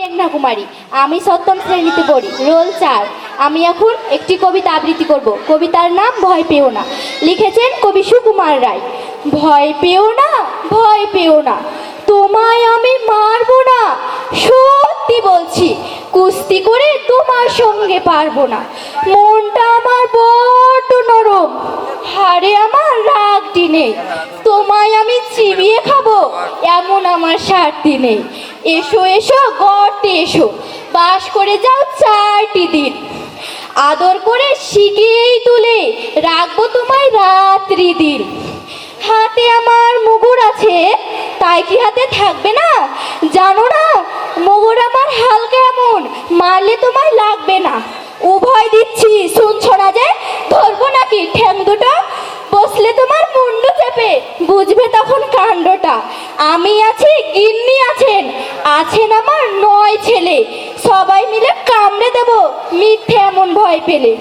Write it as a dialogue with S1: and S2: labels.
S1: মেঘনা কুমারী আমি সপ্তম শ্রেণীতে পড়ি, রোল চার। আমি এখন একটি কবিতা আবৃত্তি করব। কবিতার নাম ভয় পেও না। লিখেছেন কবি সুকুমার রায়। ভয় পেও না, ভয় পেও না। তোমায় আমি মারবো না, সত্যি বলছি। কুস্তি করে তোমার সঙ্গে পারব না। মনটা আমার বড্ড নরম। হারে আমার রাগটি নেই তোমায় আমি চিবিয়ে খাব, এমন আমার স্বার্থী নেই। এসো এসো গর্তে এসো। বাস করে যাও চারটি দিন। আদর করে শিখিয়েই তুলে রাখব তোমায় রাত্রি দিন। হাতে আমার মুগুর আছে, তাই কি হাতে থাকবে না? জানো না, মুগুর আমার হালকা এমন মারলে তোমায় লাগবে না। উভয় দিচ্ছি, শুনছো না যে, ধরবো নাকি ঠ্যাং দুটো? চেপে বুঝবে তখন কাণ্ডটা। আমি আছি, গিন্নি আছেন। আছেন আমার নয় ছেলে। সবাই মিলে কামড়ে দেব। মিথ্যে এমন ভয় পেলে।